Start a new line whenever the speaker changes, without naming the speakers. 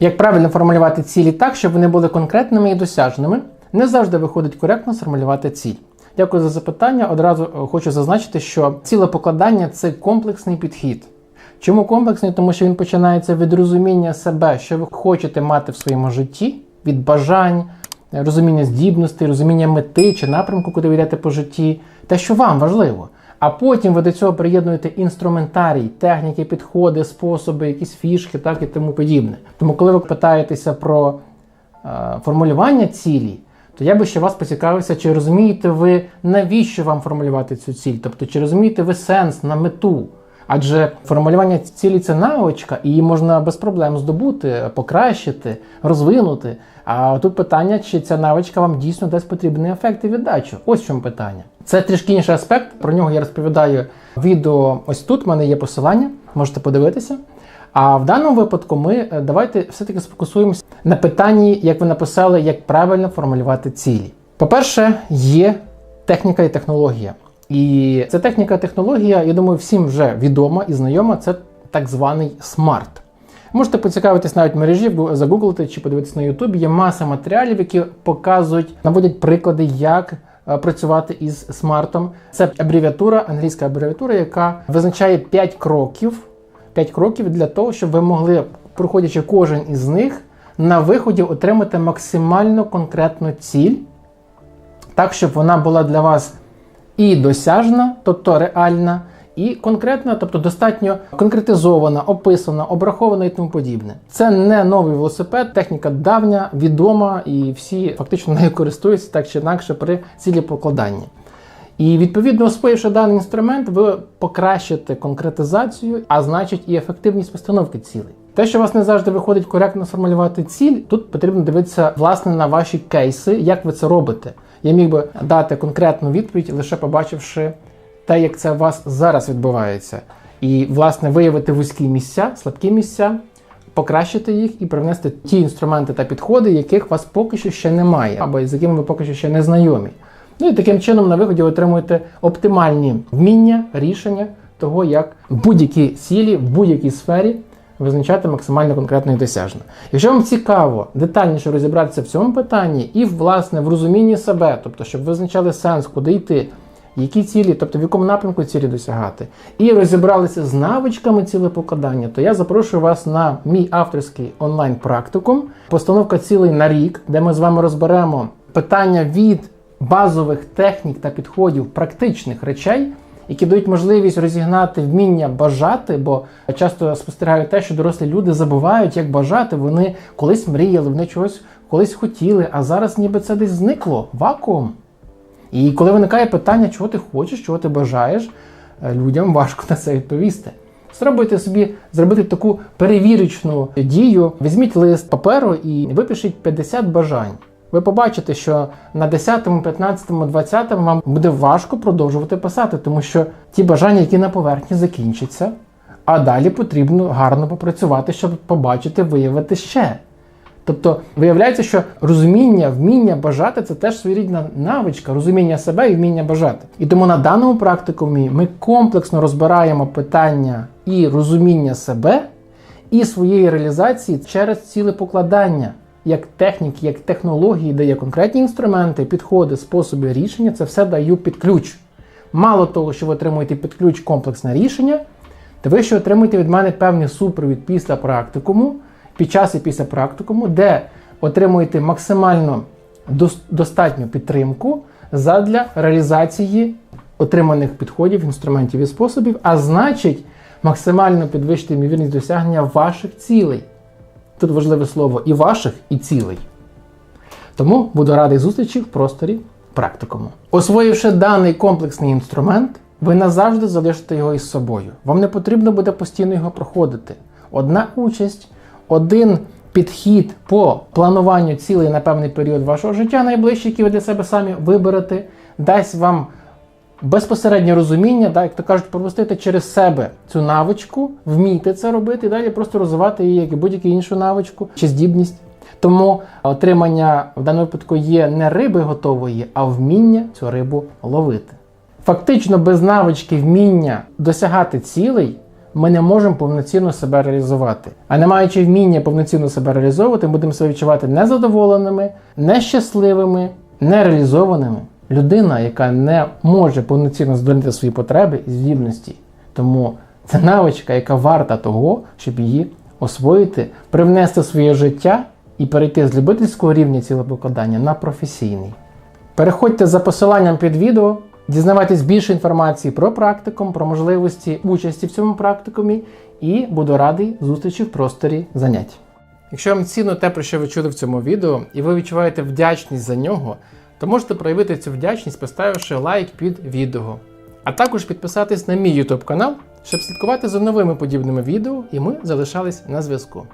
Як правильно формулювати цілі так, щоб вони були конкретними і досяжними, не завжди виходить коректно сформулювати ціль. Дякую за запитання. Одразу е, хочу зазначити, що цілепокладання це комплексний підхід. Чому комплексний? Тому що він починається від розуміння себе, що ви хочете мати в своєму житті, від бажань, е, розуміння здібностей, розуміння мети чи напрямку, куди ви йдете по житті, те, що вам важливо. А потім ви до цього приєднуєте інструментарій, техніки, підходи, способи, якісь фішки, так і тому подібне. Тому, коли ви питаєтеся про е, формулювання цілі, то я би ще вас поцікавився, чи розумієте ви, навіщо вам формулювати цю ціль? Тобто, чи розумієте ви сенс на мету? Адже формулювання цілі це навичка, і її можна без проблем здобути, покращити, розвинути. А тут питання, чи ця навичка вам дійсно дасть потрібний ефект і віддачу. Ось в чому питання. Це трішки інший аспект. Про нього я розповідаю відео. Ось тут в мене є посилання, можете подивитися. А в даному випадку ми е, давайте все-таки сфокусуємося на питанні, як ви написали, як правильно формулювати цілі. По-перше, є техніка і технологія. І ця техніка і технологія, я думаю, всім вже відома і знайома. Це так званий смарт. Можете поцікавитись навіть в мережі, загуглити чи подивитися на Ютубі. Є маса матеріалів, які показують, наводять приклади, як працювати із смартом. Це абревіатура, англійська абревіатура, яка визначає 5 кроків, 5 кроків для того, щоб ви могли, проходячи кожен із них, на виході отримати максимально конкретну ціль, так, щоб вона була для вас і досяжна, тобто реальна, і конкретна, тобто достатньо конкретизована, описана, обрахована і тому подібне. Це не новий велосипед, техніка давня, відома, і всі фактично нею користуються так чи інакше при цілі покладанні. І відповідно, освоївши даний інструмент, ви покращите конкретизацію, а значить і ефективність постановки цілей. Те, що у вас не завжди виходить коректно сформулювати ціль, тут потрібно дивитися власне на ваші кейси, як ви це робите. Я міг би дати конкретну відповідь, лише побачивши те, як це у вас зараз відбувається, і власне виявити вузькі місця, слабкі місця, покращити їх і привнести ті інструменти та підходи, яких у вас поки що ще немає, або з якими ви поки що ще не знайомі. Ну і таким чином на виході ви отримуєте оптимальні вміння, рішення того, як будь-якій цілі, в будь-якій сфері визначати максимально конкретно і досяжно. Якщо вам цікаво детальніше розібратися в цьому питанні і власне в розумінні себе, тобто щоб визначали сенс, куди йти, які цілі, тобто в якому напрямку цілі досягати, і розібралися з навичками цілепокладання, то я запрошую вас на мій авторський онлайн-практикум, постановка цілей на рік, де ми з вами розберемо питання від базових технік та підходів практичних речей, які дають можливість розігнати вміння бажати, бо часто спостерігаю те, що дорослі люди забувають, як бажати. Вони колись мріяли, вони чогось колись хотіли, а зараз ніби це десь зникло вакуум. І коли виникає питання, чого ти хочеш, чого ти бажаєш, е, людям важко на це відповісти. Спробуйте собі зробити таку перевірочну дію. Візьміть лист паперу і випишіть 50 бажань. Ви побачите, що на 10, 15, 20 вам буде важко продовжувати писати, тому що ті бажання, які на поверхні закінчаться, а далі потрібно гарно попрацювати, щоб побачити, виявити ще. Тобто виявляється, що розуміння, вміння бажати це теж своєрідна навичка, розуміння себе і вміння бажати. І тому на даному практикумі ми комплексно розбираємо питання і розуміння себе, і своєї реалізації через цілепокладання. Як техніки, як технології, дає конкретні інструменти, підходи, способи рішення, це все даю під ключ. Мало того, що ви отримуєте під ключ комплексне рішення, то ви ще отримуєте від мене певний супровід після практикуму, під час і після практикуму, де отримуєте максимально достатню підтримку задля реалізації отриманих підходів, інструментів і способів, а значить, максимально підвищити ймовірність досягнення ваших цілей. Тут важливе слово і ваших, і цілей. Тому буду радий зустрічі в просторі практикуму. Освоївши даний комплексний інструмент, ви назавжди залишите його із собою. Вам не потрібно буде постійно його проходити. Одна участь, один підхід по плануванню цілей на певний період вашого життя, найближчий, який ви для себе самі виберете, дасть вам безпосереднє розуміння, так, як то кажуть, пропустити через себе цю навичку, вмійте це робити і далі просто розвивати її, як і будь-яку іншу навичку чи здібність. Тому отримання в даному випадку є не риби готової, а вміння цю рибу ловити. Фактично, без навички вміння досягати цілей, ми не можемо повноцінно себе реалізувати. А не маючи вміння повноцінно себе реалізовувати, ми будемо себе відчувати незадоволеними, нещасливими, нереалізованими. Людина, яка не може повноцінно задовольнити свої потреби і здібності. Тому це навичка, яка варта того, щоб її освоїти, привнести в своє життя і перейти з любительського рівня цілопокладання на професійний. Переходьте за посиланням під відео, дізнавайтесь більше інформації про практикум, про можливості участі в цьому практикумі, і буду радий зустрічі в просторі занять. Якщо вам цінно те, про що ви чули в цьому відео, і ви відчуваєте вдячність за нього, то можете проявити цю вдячність, поставивши лайк під відео. А також підписатись на мій YouTube канал, щоб слідкувати за новими подібними відео, і ми залишались на зв'язку.